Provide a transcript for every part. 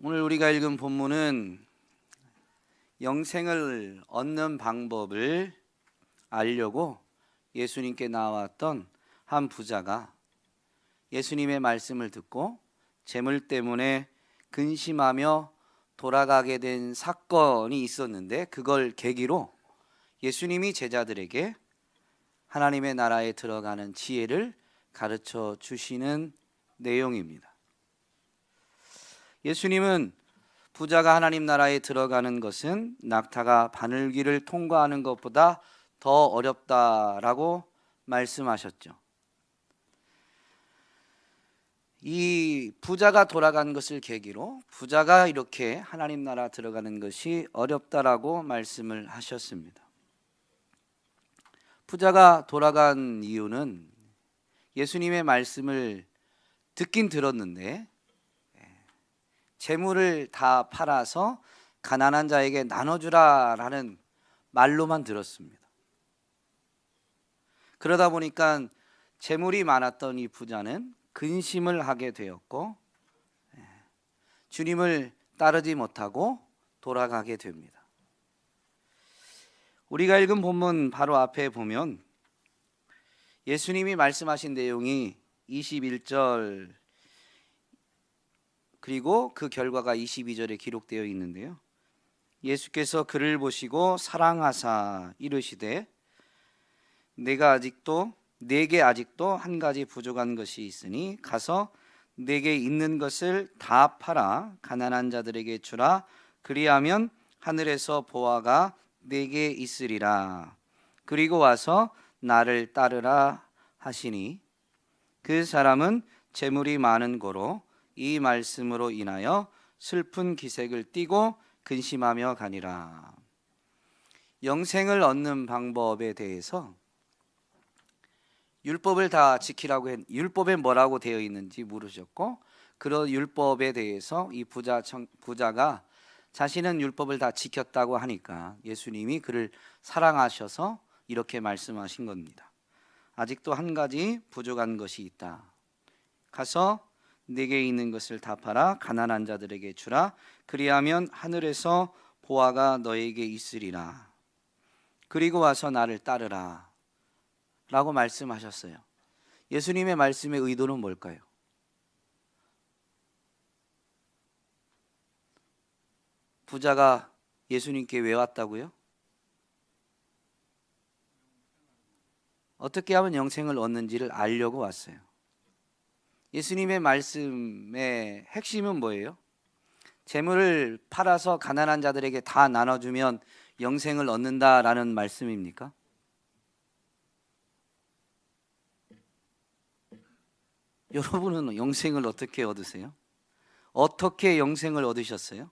오늘 우리가 읽은 본문은 영생을 얻는 방법을 알려고 예수님께 나왔던 한 부자가 예수님의 말씀을 듣고 재물 때문에 근심하며 돌아가게 된 사건이 있었는데 그걸 계기로 예수님이 제자들에게 하나님의 나라에 들어가는 지혜를 가르쳐 주시는 내용입니다. 예수님은 부자가 하나님 나라에 들어가는 것은 낙타가 바늘길을 통과하는 것보다 더 어렵다라고 말씀하셨죠. 이 부자가 돌아간 것을 계기로 부자가 이렇게 하나님 나라 들어가는 것이 어렵다라고 말씀을 하셨습니다. 부자가 돌아간 이유는 예수님의 말씀을 듣긴 들었는데 재물을 다 팔아서 가난한 자에게 나눠주라라는 말로만 들었습니다. 그러다 보니까 재물이 많았던 이 부자는 근심을 하게 되었고 예, 주님을 따르지 못하고 돌아가게 됩니다. 우리가 읽은 본문 바로 앞에 보면 예수님이 말씀하신 내용이 21절 그리고 그 결과가 22절에 기록되어 있는데요. 예수께서 그를 보시고 사랑하사 이르시되 내가 아직도 내게 아직도 한 가지 부족한 것이 있으니 가서 내게 있는 것을 다 팔아 가난한 자들에게 주라 그리하면 하늘에서 보아가 내게 있으리라 그리고 와서 나를 따르라 하시니 그 사람은 재물이 많은 고로 이 말씀으로 인하여 슬픈 기색을 띠고 근심하며 가니라. 영생을 얻는 방법에 대해서 율법을 다 지키라고 했, 율법에 뭐라고 되어 있는지 물으셨고 그런 율법에 대해서 이 부자 청, 부자가 자신은 율법을 다 지켰다고 하니까 예수님이 그를 사랑하셔서 이렇게 말씀하신 겁니다. 아직도 한 가지 부족한 것이 있다. 가서 내게 있는 것을 다 팔아 가난한 자들에게 주라. 그리하면 하늘에서 보아가 너에게 있으리라. 그리고 와서 나를 따르라. 라고 말씀하셨어요. 예수님의 말씀의 의도는 뭘까요? 부자가 예수님께 왜 왔다고요? 어떻게 하면 영생을 얻는지를 알려고 왔어요 예수님의 말씀의 핵심은 뭐예요? 재물을 팔아서 가난한 자들에게 다 나눠주면 영생을 얻는다라는 말씀입니까? 여러분은 영생을 어떻게 얻으세요? 어떻게 영생을 얻으셨어요?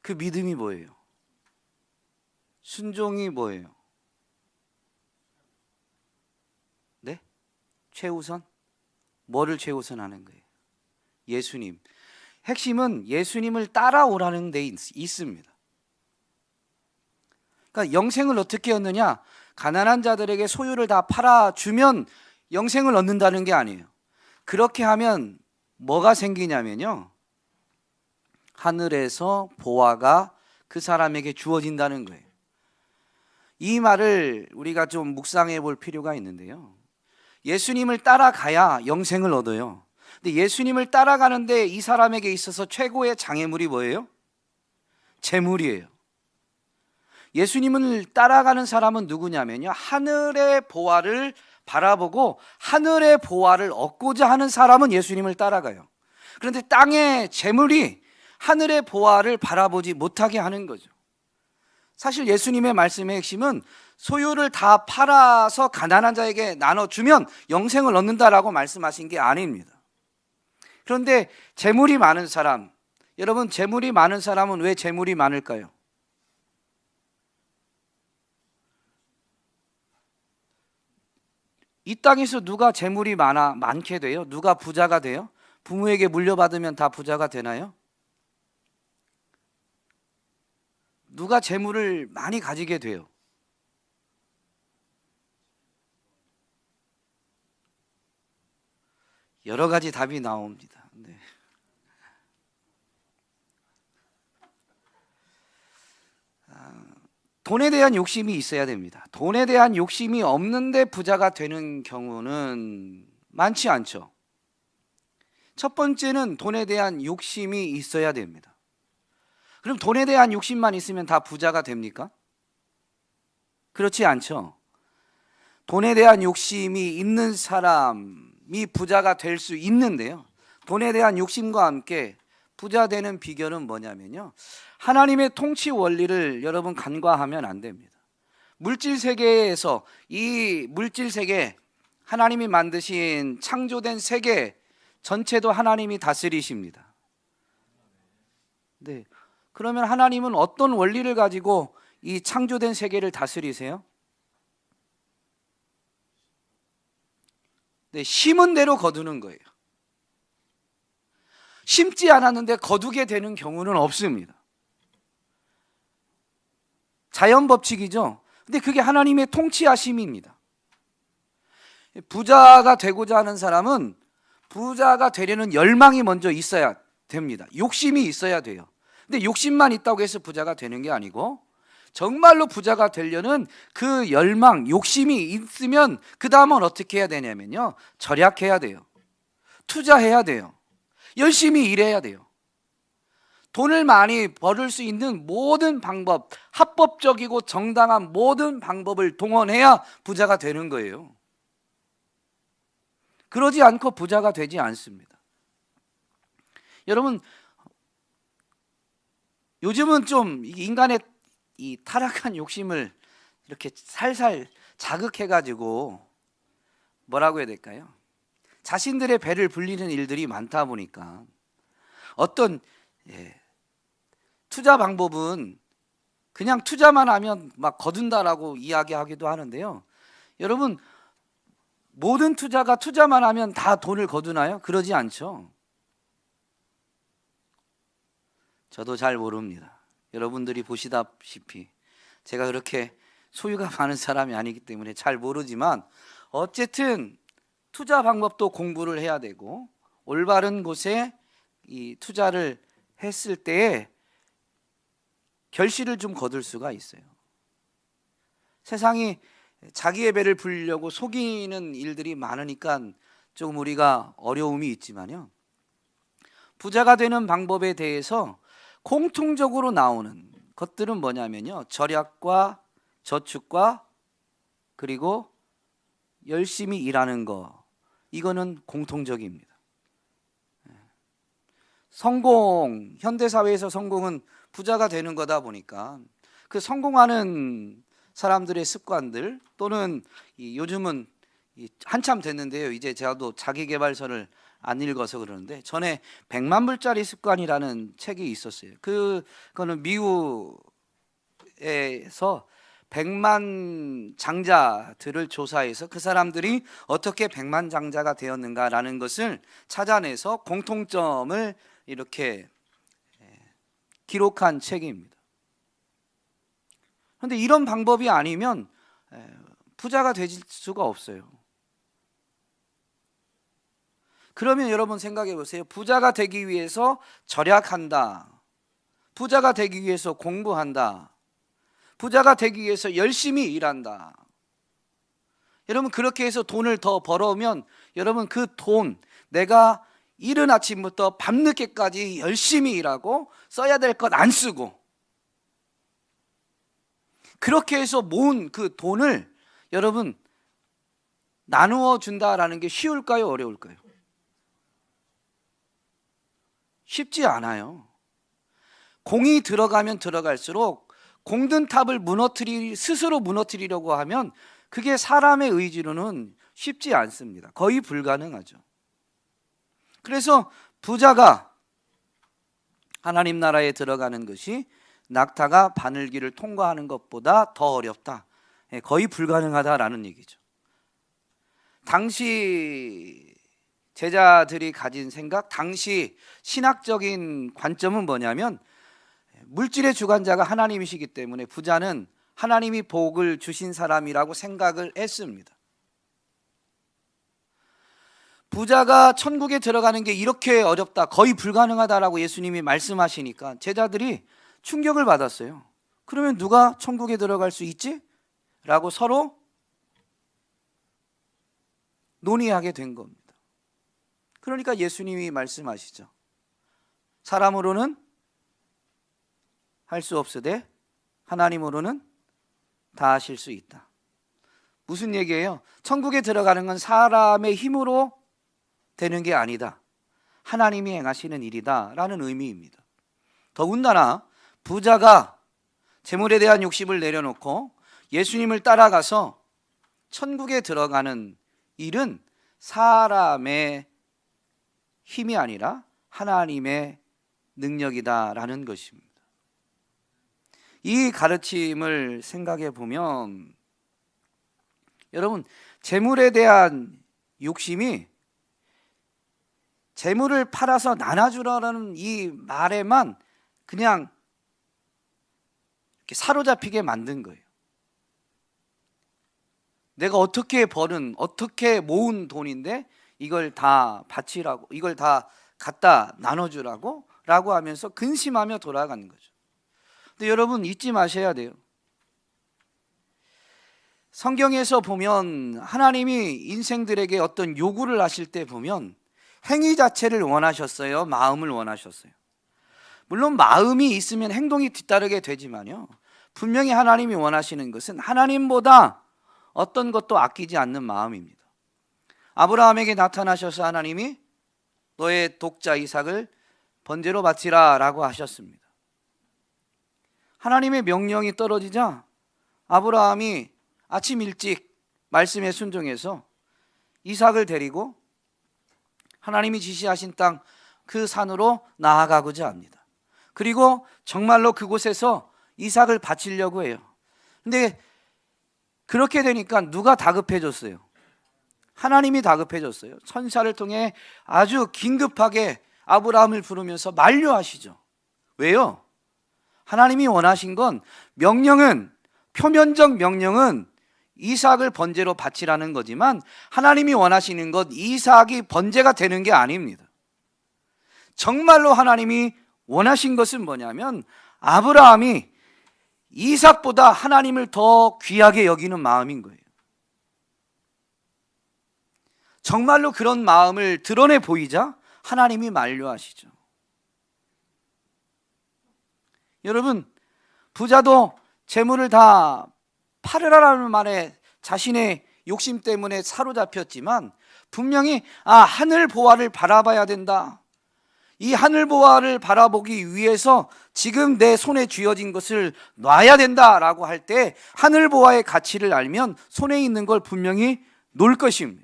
그 믿음이 뭐예요? 순종이 뭐예요? 네? 최우선? 뭐를 최우선 하는 거예요? 예수님. 핵심은 예수님을 따라오라는 데 있, 있습니다. 그러니까 영생을 어떻게 얻느냐? 가난한 자들에게 소유를 다 팔아주면 영생을 얻는다는 게 아니에요. 그렇게 하면 뭐가 생기냐면요. 하늘에서 보화가 그 사람에게 주어진다는 거예요. 이 말을 우리가 좀 묵상해 볼 필요가 있는데요. 예수님을 따라가야 영생을 얻어요. 근데 예수님을 따라가는데 이 사람에게 있어서 최고의 장애물이 뭐예요? 재물이에요. 예수님을 따라가는 사람은 누구냐면요. 하늘의 보화를 바라보고 하늘의 보화를 얻고자 하는 사람은 예수님을 따라가요. 그런데 땅의 재물이 하늘의 보화를 바라보지 못하게 하는 거죠. 사실 예수님의 말씀의 핵심은 소유를 다 팔아서 가난한 자에게 나눠주면 영생을 얻는다라고 말씀하신 게 아닙니다. 그런데 재물이 많은 사람, 여러분 재물이 많은 사람은 왜 재물이 많을까요? 이 땅에서 누가 재물이 많아 많게 돼요? 누가 부자가 돼요? 부모에게 물려받으면 다 부자가 되나요? 누가 재물을 많이 가지게 돼요? 여러 가지 답이 나옵니다. 네. 아, 돈에 대한 욕심이 있어야 됩니다. 돈에 대한 욕심이 없는데 부자가 되는 경우는 많지 않죠. 첫 번째는 돈에 대한 욕심이 있어야 됩니다. 그럼 돈에 대한 욕심만 있으면 다 부자가 됩니까? 그렇지 않죠. 돈에 대한 욕심이 있는 사람 이 부자가 될 수 있는데요. 돈에 대한 욕심과 함께 부자 되는 비결은 뭐냐면요. 하나님의 통치 원리를 여러분 간과하면 안 됩니다. 물질 세계에서 이 물질 세계 하나님이 만드신 창조된 세계 전체도 하나님이 다스리십니다. 네. 그러면 하나님은 어떤 원리를 가지고 이 창조된 세계를 다스리세요? 네, 심은 대로 거두는 거예요. 심지 않았는데 거두게 되는 경우는 없습니다. 자연 법칙이죠. 근데 그게 하나님의 통치하심입니다. 부자가 되고자 하는 사람은 부자가 되려는 열망이 먼저 있어야 됩니다. 욕심이 있어야 돼요. 근데 욕심만 있다고 해서 부자가 되는 게 아니고 정말로 부자가 되려는 그 열망, 욕심이 있으면 그 다음은 어떻게 해야 되냐면요. 절약해야 돼요. 투자해야 돼요. 열심히 일해야 돼요. 돈을 많이 벌을 수 있는 모든 방법, 합법적이고 정당한 모든 방법을 동원해야 부자가 되는 거예요. 그러지 않고 부자가 되지 않습니다. 여러분, 요즘은 좀 인간의 이 타락한 욕심을 이렇게 살살 자극해 가지고 뭐라고 해야 될까요? 자신들의 배를 불리는 일들이 많다 보니까 어떤 예, 투자 방법은 그냥 투자만 하면 막 거둔다라고 이야기하기도 하는데요. 여러분 모든 투자가 투자만 하면 다 돈을 거두나요? 그러지 않죠. 저도 잘 모릅니다. 여러분들이 보시다시피 제가 그렇게 소유가 많은 사람이 아니기 때문에 잘 모르지만 어쨌든 투자 방법도 공부를 해야 되고 올바른 곳에 이 투자를 했을 때에 결실을 좀 거둘 수가 있어요. 세상이 자기의 배를 불려고 속이는 일들이 많으니까 조금 우리가 어려움이 있지만요. 부자가 되는 방법에 대해서 공통적으로 나오는 것들은 뭐냐면요. 절약과 저축과 그리고 열심히 일하는 거. 이거는 공통적입니다. 성공, 현대 사회에서 성공은 부자가 되는 거다 보니까 그 성공하는 사람들의 습관들 또는 이 요즘은 이 한참 됐는데요. 이제 제가도 자기 개발서를 안 읽어서 그러는데 전에 100만 불짜리 습관이라는 책이 있었어요. 그 그거는 미국에서 100만 장자들을 조사해서 그 사람들이 어떻게 100만 장자가 되었는가라는 것을 찾아내서 공통점을 이렇게 예, 기록한 책입니다. 그런데 이런 방법이 아니면 예, 부자가 될 수가 없어요. 그러면 여러분 생각해 보세요. 부자가 되기 위해서 절약한다. 부자가 되기 위해서 공부한다. 부자가 되기 위해서 열심히 일한다. 여러분 그렇게 해서 돈을 더 벌어오면 여러분 그 돈 내가 이른 아침부터 밤늦게까지 열심히 일하고 써야 될 것 안 쓰고 그렇게 해서 모은 그 돈을 여러분 나누어 준다라는 게 쉬울까요? 어려울까요? 쉽지 않아요. 공이 들어가면 들어갈수록 공든 탑을 무너뜨리 스스로 무너뜨리려고 하면 그게 사람의 의지로는 쉽지 않습니다. 거의 불가능하죠. 그래서 부자가 하나님 나라에 들어가는 것이 낙타가 바늘길을 통과하는 것보다 더 어렵다. 예, 거의 불가능하다라는 얘기죠. 당시 제자들이 가진 생각, 당시 신학적인 관점은 뭐냐면 물질의 주관자가 하나님이시기 때문에 부자는 하나님이 복을 주신 사람이라고 생각을 했습니다. 부자가 천국에 들어가는 게 이렇게 어렵다, 거의 불가능하다라고 예수님이 말씀하시니까 제자들이 충격을 받았어요. 그러면 누가 천국에 들어갈 수 있지? 라고 서로 논의하게 된 겁니다. 그러니까 예수님이 말씀하시죠. 사람으로는 할 수 없으되 하나님으로는 다 하실 수 있다. 무슨 얘기예요? 천국에 들어가는 건 사람의 힘으로 되는 게 아니다. 하나님이 행하시는 일이다라는 의미입니다. 더군다나 부자가 재물에 대한 욕심을 내려놓고 예수님을 따라가서 천국에 들어가는 일은 사람의 힘이 아니라 하나님의 능력이다라는 것입니다. 이 가르침을 생각해 보면 여러분 재물에 대한 욕심이 재물을 팔아서 나눠주라는 이 말에만 그냥 사로잡히게 만든 거예요. 내가 어떻게 벌은 어떻게 모은 돈인데 이걸 다 바치라고 이걸 다 갖다 나눠주라고 라고 하면서 근심하며 돌아가는 거죠. 근데 여러분 잊지 마셔야 돼요. 성경에서 보면 하나님이 인생들에게 어떤 요구를 하실 때 보면 행위 자체를 원하셨어요. 마음을 원하셨어요. 물론 마음이 있으면 행동이 뒤따르게 되지만요. 분명히 하나님이 원하시는 것은 하나님보다 어떤 것도 아끼지 않는 마음입니다. 아브라함에게 나타나셔서 하나님이 너의 독자 이삭을 번제로 바치라 라고 하셨습니다. 하나님의 명령이 떨어지자 아브라함이 아침 일찍 말씀에 순종해서 이삭을 데리고 하나님이 지시하신 땅 그 산으로 나아가고자 합니다. 그리고 정말로 그곳에서 이삭을 바치려고 해요. 근데 그렇게 되니까 누가 다급해졌어요? 하나님이 다급해졌어요. 천사를 통해 아주 긴급하게 아브라함을 부르면서 만류하시죠. 왜요? 하나님이 원하신 건 명령은 표면적 명령은 이삭을 번제로 바치라는 거지만 하나님이 원하시는 것 이삭이 번제가 되는 게 아닙니다. 정말로 하나님이 원하신 것은 뭐냐면 아브라함이 이삭보다 하나님을 더 귀하게 여기는 마음인 거예요. 정말로 그런 마음을 드러내 보이자 하나님이 만류하시죠. 여러분, 부자도 재물을 다 팔으라라는 말에 자신의 욕심 때문에 사로잡혔지만 분명히 아, 하늘 보화를 바라봐야 된다. 이 하늘 보화를 바라보기 위해서 지금 내 손에 쥐어진 것을 놔야 된다라고 할 때 하늘 보화의 가치를 알면 손에 있는 걸 분명히 놓을 것입니다.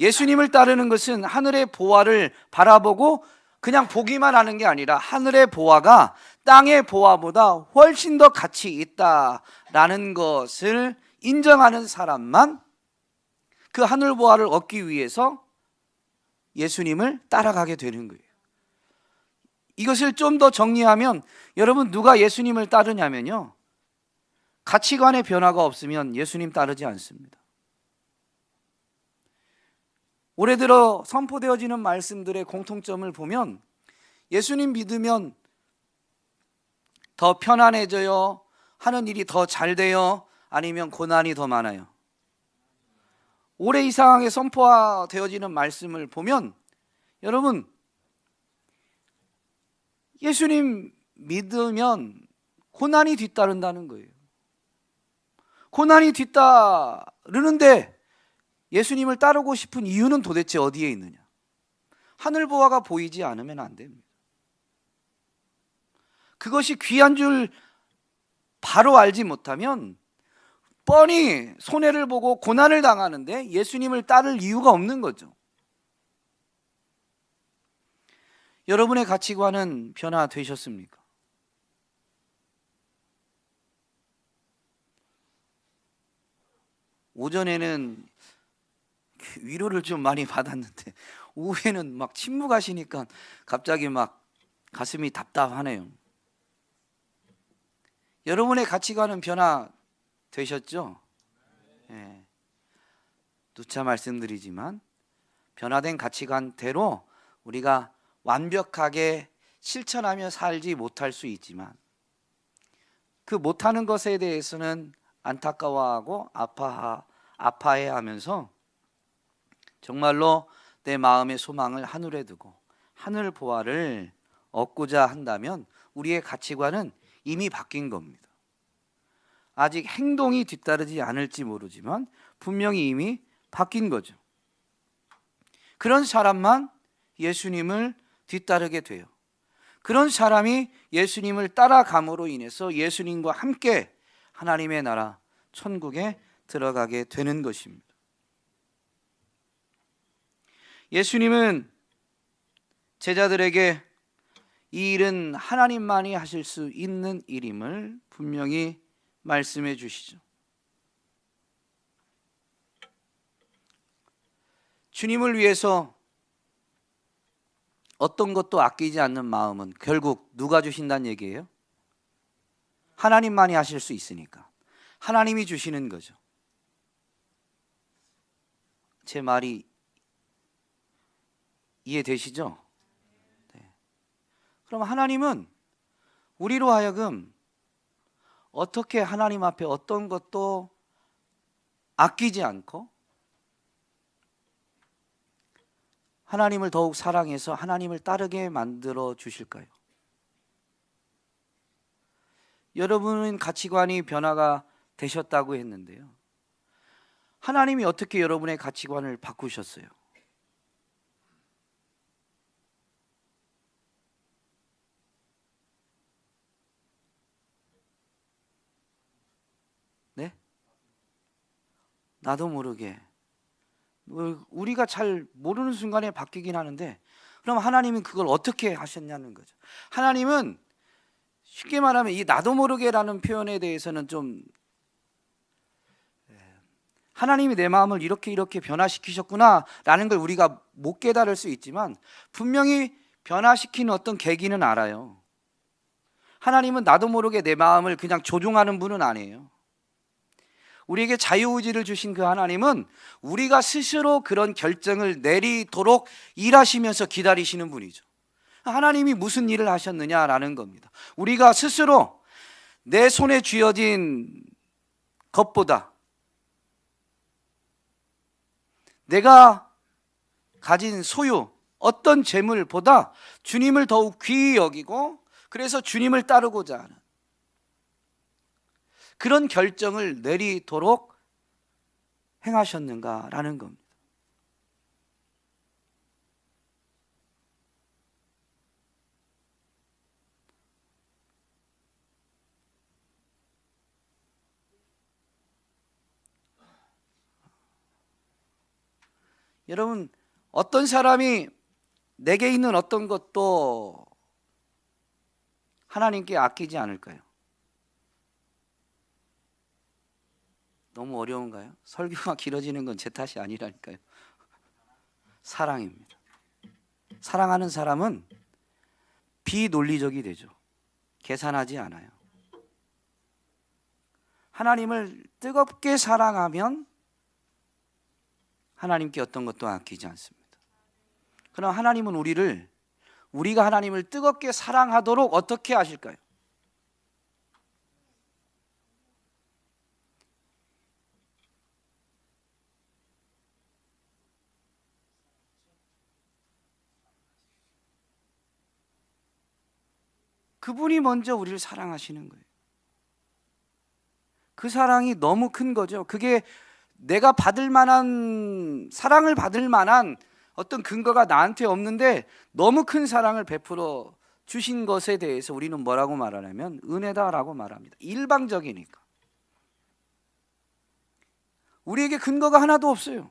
예수님을 따르는 것은 하늘의 보화를 바라보고 그냥 보기만 하는 게 아니라 하늘의 보화가 땅의 보화보다 훨씬 더 가치 있다라는 것을 인정하는 사람만 그 하늘 보화를 얻기 위해서 예수님을 따라가게 되는 거예요. 이것을 좀 더 정리하면 여러분 누가 예수님을 따르냐면요. 가치관의 변화가 없으면 예수님 따르지 않습니다. 올해 들어 선포되어지는 말씀들의 공통점을 보면 예수님 믿으면 더 편안해져요. 하는 일이 더 잘 돼요. 아니면 고난이 더 많아요. 올해 이 상황에 선포되어지는 말씀을 보면 여러분 예수님 믿으면 고난이 뒤따른다는 거예요. 고난이 뒤따르는데 예수님을 따르고 싶은 이유는 도대체 어디에 있느냐? 하늘 보화가 보이지 않으면 안 됩니다. 그것이 귀한 줄 바로 알지 못하면 뻔히 손해를 보고 고난을 당하는데 예수님을 따를 이유가 없는 거죠. 여러분의 가치관은 변화되셨습니까? 오전에는 위로를 좀 많이 받았는데 오후에는 막 침묵하시니까 갑자기 막 가슴이 답답하네요. 여러분의 가치관은 변화 되셨죠? 예. 누차 말씀드리지만 변화된 가치관대로 우리가 완벽하게 실천하며 살지 못할 수 있지만 그 못하는 것에 대해서는 안타까워하고 아파하, 아파해하면서 정말로 내 마음의 소망을 하늘에 두고 하늘 보화를 얻고자 한다면 우리의 가치관은 이미 바뀐 겁니다. 아직 행동이 뒤따르지 않을지 모르지만 분명히 이미 바뀐 거죠. 그런 사람만 예수님을 뒤따르게 돼요. 그런 사람이 예수님을 따라감으로 인해서 예수님과 함께 하나님의 나라 천국에 들어가게 되는 것입니다. 예수님은 제자들에게 이 일은 하나님만이 하실 수 있는 일임을 분명히 말씀해 주시죠. 주님을 위해서 어떤 것도 아끼지 않는 마음은 결국 누가 주신다는 얘기예요? 하나님만이 하실 수 있으니까. 하나님이 주시는 거죠. 제 말이 이해되시죠? 네. 그럼 하나님은 우리로 하여금 어떻게 하나님 앞에 어떤 것도 아끼지 않고 하나님을 더욱 사랑해서 하나님을 따르게 만들어 주실까요? 여러분은 가치관이 변화가 되셨다고 했는데요. 하나님이 어떻게 여러분의 가치관을 바꾸셨어요? 네? 나도 모르게 우리가 잘 모르는 순간에 바뀌긴 하는데 그럼 하나님은 그걸 어떻게 하셨냐는 거죠. 하나님은 쉽게 말하면 이 나도 모르게라는 표현에 대해서는 좀 예, 하나님이 내 마음을 이렇게 이렇게 변화시키셨구나라는 걸 우리가 못 깨달을 수 있지만 분명히 변화시키는 어떤 계기는 알아요. 하나님은 나도 모르게 내 마음을 그냥 조종하는 분은 아니에요. 우리에게 자유의지를 주신 그 하나님은 우리가 스스로 그런 결정을 내리도록 일하시면서 기다리시는 분이죠. 하나님이 무슨 일을 하셨느냐라는 겁니다. 우리가 스스로 내 손에 쥐어진 것보다 내가 가진 소유, 어떤 재물보다 주님을 더욱 귀히 여기고 그래서 주님을 따르고자 하는 그런 결정을 내리도록 행하셨는가라는 겁니다. 여러분 어떤 사람이 내게 있는 어떤 것도 하나님께 아끼지 않을까요? 너무 어려운가요? 설교가 길어지는 건 제 탓이 아니라니까요. 사랑입니다. 사랑하는 사람은 비논리적이 되죠. 계산하지 않아요. 하나님을 뜨겁게 사랑하면 하나님께 어떤 것도 아끼지 않습니다. 그럼 하나님은 우리를 우리가 하나님을 뜨겁게 사랑하도록 어떻게 하실까요? 그분이 먼저 우리를 사랑하시는 거예요. 그 사랑이 너무 큰 거죠. 그게 내가 받을 만한 사랑을 받을 만한 어떤 근거가 나한테 없는데 너무 큰 사랑을 베풀어 주신 것에 대해서 우리는 뭐라고 말하냐면 은혜다라고 말합니다. 일방적이니까. 우리에게 근거가 하나도 없어요.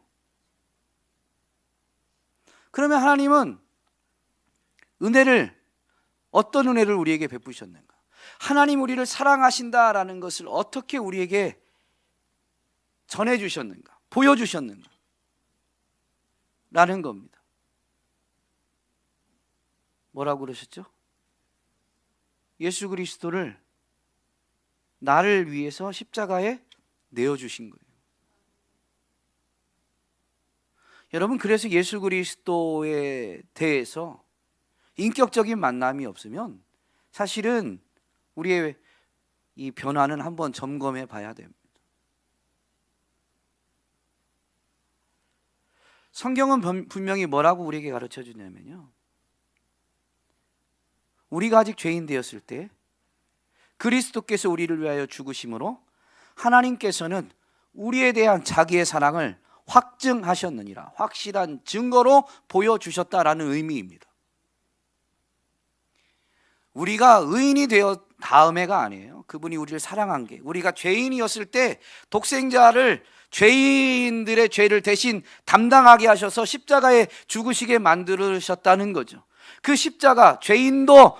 그러면 하나님은 은혜를 어떤 은혜를 우리에게 베푸셨는가? 하나님 우리를 사랑하신다라는 것을 어떻게 우리에게 전해 주셨는가? 보여 주셨는가? 라는 겁니다. 뭐라고 그러셨죠? 예수 그리스도를 나를 위해서 십자가에 내어 주신 거예요. 여러분 그래서 예수 그리스도에 대해서 인격적인 만남이 없으면 사실은 우리의 이 변화는 한번 점검해 봐야 됩니다. 성경은 분- 분명히 뭐라고 우리에게 가르쳐 주냐면요. 우리가 아직 죄인 되었을 때 그리스도께서 우리를 위하여 죽으심으로 하나님께서는 우리에 대한 자기의 사랑을 확증하셨느니라. 확실한 증거로 보여주셨다라는 의미입니다. 우리가 의인이 되어 다음에가 아니에요. 그분이 우리를 사랑한 게 우리가 죄인이었을 때 독생자를 죄인들의 죄를 대신 담당하게 하셔서 십자가에 죽으시게 만들으셨다는 거죠. 그 십자가 죄인도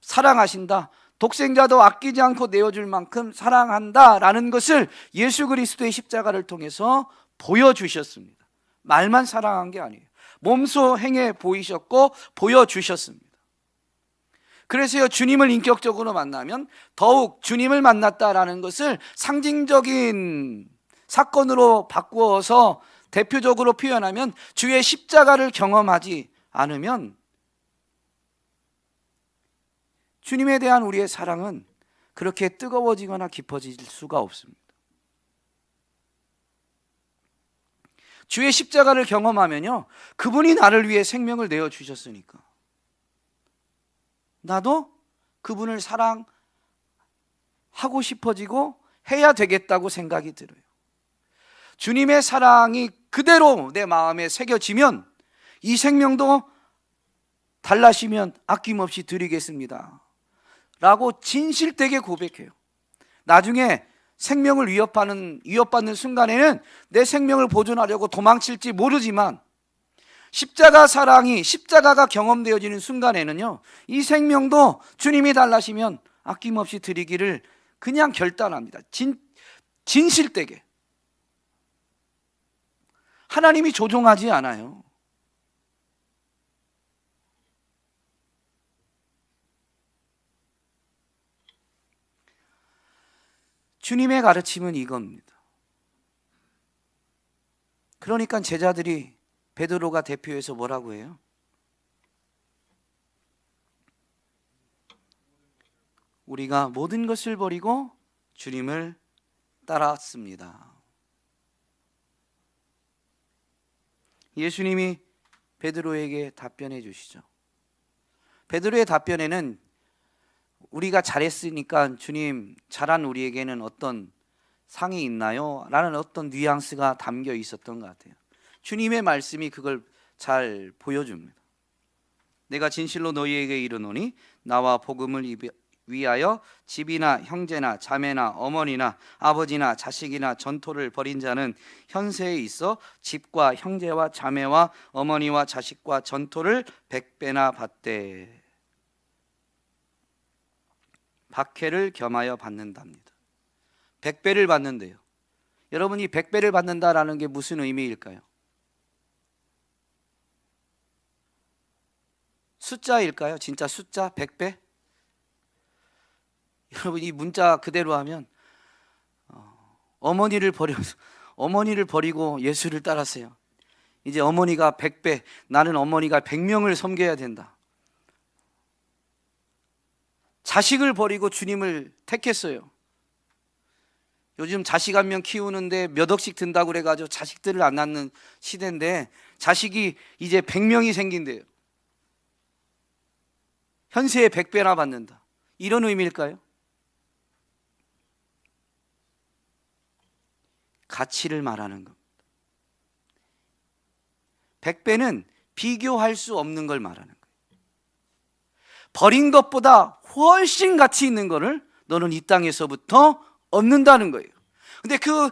사랑하신다. 독생자도 아끼지 않고 내어줄 만큼 사랑한다라는 것을 예수 그리스도의 십자가를 통해서 보여주셨습니다. 말만 사랑한 게 아니에요. 몸소 행해 보이셨고 보여주셨습니다. 그래서요, 주님을 인격적으로 만나면 더욱 주님을 만났다라는 것을 상징적인 사건으로 바꾸어서 대표적으로 표현하면 주의 십자가를 경험하지 않으면 주님에 대한 우리의 사랑은 그렇게 뜨거워지거나 깊어질 수가 없습니다. 주의 십자가를 경험하면요, 그분이 나를 위해 생명을 내어 주셨으니까. 나도 그분을 사랑하고 싶어지고 해야 되겠다고 생각이 들어요. 주님의 사랑이 그대로 내 마음에 새겨지면 이 생명도 달라시면 아낌없이 드리겠습니다. 라고 진실되게 고백해요. 나중에 생명을 위협하는, 위협받는 순간에는 내 생명을 보존하려고 도망칠지 모르지만 십자가 사랑이 십자가가 경험되어지는 순간에는요 이 생명도 주님이 달라시면 아낌없이 드리기를 그냥 결단합니다. 진, 진실되게. 하나님이 조종하지 않아요. 주님의 가르침은 이겁니다. 그러니까 제자들이 베드로가 대표해서 뭐라고 해요? 우리가 모든 것을 버리고 주님을 따랐습니다. 예수님이 베드로에게 답변해 주시죠. 베드로의 답변에는 우리가 잘했으니까 주님 잘한 우리에게는 어떤 상이 있나요? 라는 어떤 뉘앙스가 담겨 있었던 것 같아요. 주님의 말씀이 그걸 잘 보여줍니다. 내가 진실로 너희에게 이르노니 나와 복음을 위하여 집이나 형제나 자매나 어머니나 아버지나 자식이나 전토를 벌인 자는 현세에 있어 집과 형제와 자매와 어머니와 자식과 전토를 백배나 받되 박해를 겸하여 받는답니다. 백배를 받는데요. 여러분이 백배를 받는다라는 게 무슨 의미일까요? 숫자일까요? 진짜 숫자 100배? 여러분 이 문자 그대로 하면 어, 어머니를 버려 어머니를 버리고 예수를 따랐어요. 이제 어머니가 100배, 나는 어머니가 100명을 섬겨야 된다. 자식을 버리고 주님을 택했어요. 요즘 자식 한 명 키우는데 몇 억씩 든다고 그래가지고 자식들을 안 낳는 시대인데 자식이 이제 100명이 생긴대요. 현세의 100배나 받는다. 이런 의미일까요? 가치를 말하는 겁니다. 100배는 비교할 수 없는 걸 말하는 거예요. 버린 것보다 훨씬 가치 있는 거를 너는 이 땅에서부터 얻는다는 거예요. 근데 그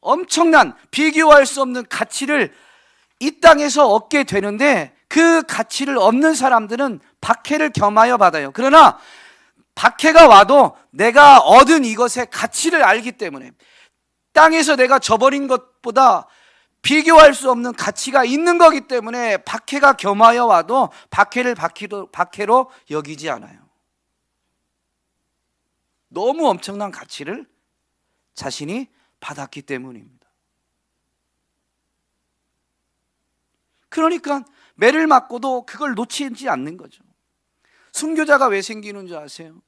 엄청난 비교할 수 없는 가치를 이 땅에서 얻게 되는데 그 가치를 얻는 사람들은 박해를 겸하여 받아요. 그러나 박해가 와도 내가 얻은 이것의 가치를 알기 때문에 땅에서 내가 저버린 것보다 비교할 수 없는 가치가 있는 거기 때문에 박해가 겸하여 와도 박해를 박해로, 박해로 여기지 않아요. 너무 엄청난 가치를 자신이 받았기 때문입니다. 그러니까 매를 맞고도 그걸 놓치지 않는 거죠. 순교자가 왜 생기는 줄 아세요?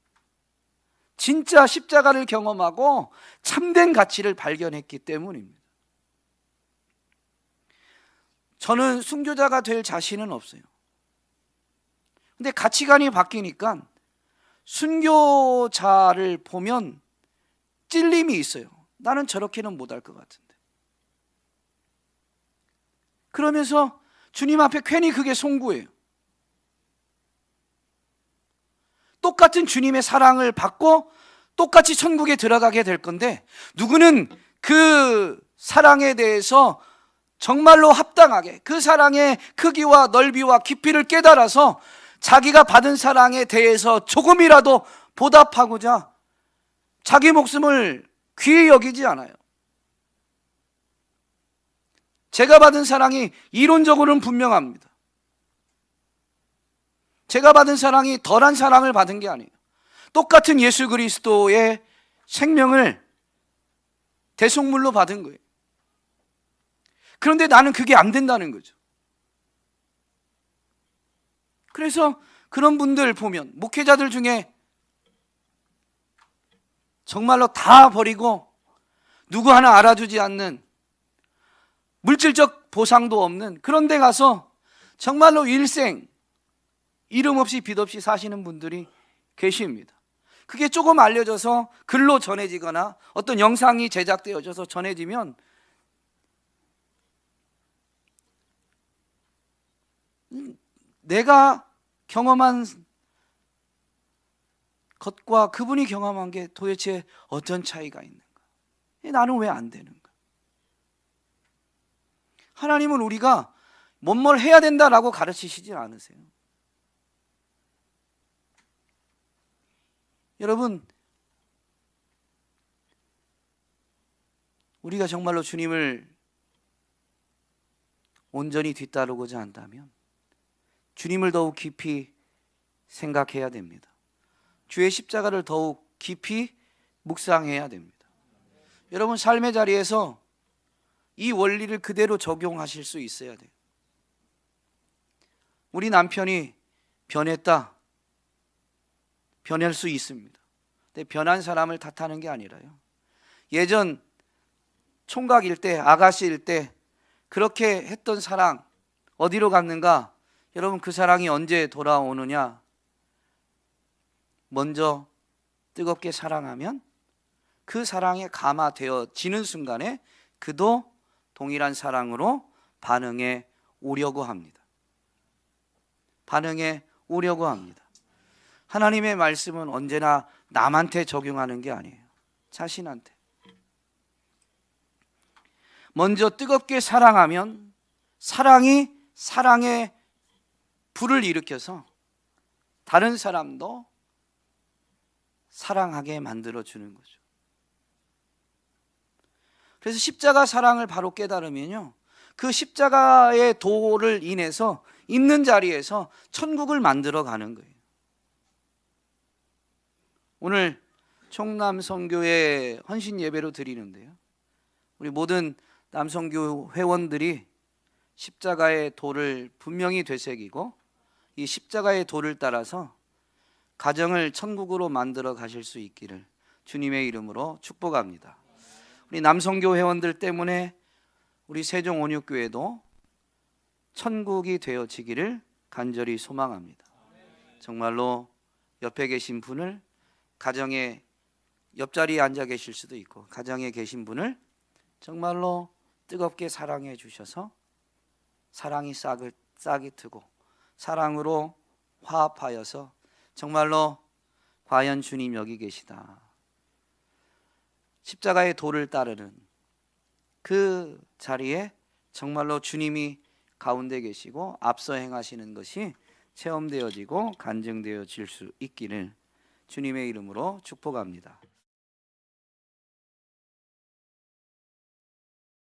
진짜 십자가를 경험하고 참된 가치를 발견했기 때문입니다. 저는 순교자가 될 자신은 없어요. 근데 가치관이 바뀌니까 순교자를 보면 찔림이 있어요. 나는 저렇게는 못할 것 같은데. 그러면서 주님 앞에 괜히 그게 송구예요. 똑같은 주님의 사랑을 받고 똑같이 천국에 들어가게 될 건데 누구는 그 사랑에 대해서 정말로 합당하게 그 사랑의 크기와 넓이와 깊이를 깨달아서 자기가 받은 사랑에 대해서 조금이라도 보답하고자 자기 목숨을 귀히 여기지 않아요. 제가 받은 사랑이 이론적으로는 분명합니다. 제가 받은 사랑이 덜한 사랑을 받은 게 아니에요. 똑같은 예수 그리스도의 생명을 대속물로 받은 거예요. 그런데 나는 그게 안 된다는 거죠. 그래서 그런 분들 보면 목회자들 중에 정말로 다 버리고 누구 하나 알아주지 않는 물질적 보상도 없는 그런 데 가서 정말로 일생 이름 없이 빛 없이 사시는 분들이 계십니다. 그게 조금 알려져서 글로 전해지거나 어떤 영상이 제작되어져서 전해지면 내가 경험한 것과 그분이 경험한 게 도대체 어떤 차이가 있는가? 나는 왜 안 되는가? 하나님은 우리가 뭔 뭘 해야 된다라고 가르치시지 않으세요. 여러분, 우리가 정말로 주님을 온전히 뒤따르고자 한다면 주님을 더욱 깊이 생각해야 됩니다. 주의 십자가를 더욱 깊이 묵상해야 됩니다. 여러분 삶의 자리에서 이 원리를 그대로 적용하실 수 있어야 돼요. 우리 남편이 변했다. 변할 수 있습니다. 근데 변한 사람을 탓하는 게 아니라요. 예전 총각일 때, 아가씨일 때 그렇게 했던 사랑 어디로 갔는가? 여러분 그 사랑이 언제 돌아오느냐? 먼저 뜨겁게 사랑하면 그 사랑에 감화되어지는 순간에 그도 동일한 사랑으로 반응해 오려고 합니다. 반응해 오려고 합니다. 하나님의 말씀은 언제나 남한테 적용하는 게 아니에요. 자신한테. 먼저 뜨겁게 사랑하면 사랑이 사랑의 불을 일으켜서 다른 사람도 사랑하게 만들어 주는 거죠. 그래서 십자가 사랑을 바로 깨달으면요. 그 십자가의 도를 인해서 있는 자리에서 천국을 만들어 가는 거예요. 오늘 총남 성교회 헌신 예배로 드리는데요. 우리 모든 남성교 회원들이 십자가의 도를 분명히 되새기고 이 십자가의 도를 따라서 가정을 천국으로 만들어 가실 수 있기를 주님의 이름으로 축복합니다. 우리 남성교 회원들 때문에 우리 세종 온육교회도 천국이 되어지기를 간절히 소망합니다. 정말로 옆에 계신 분을 가정에 옆자리에 앉아 계실 수도 있고 가정에 계신 분을 정말로 뜨겁게 사랑해 주셔서 사랑이 싹을 싹이 트고 사랑으로 화합하여서 정말로 과연 주님 여기 계시다. 십자가의 도를 따르는 그 자리에 정말로 주님이 가운데 계시고 앞서 행하시는 것이 체험되어지고 간증되어질 수 있기를 주님의 이름으로 축복합니다.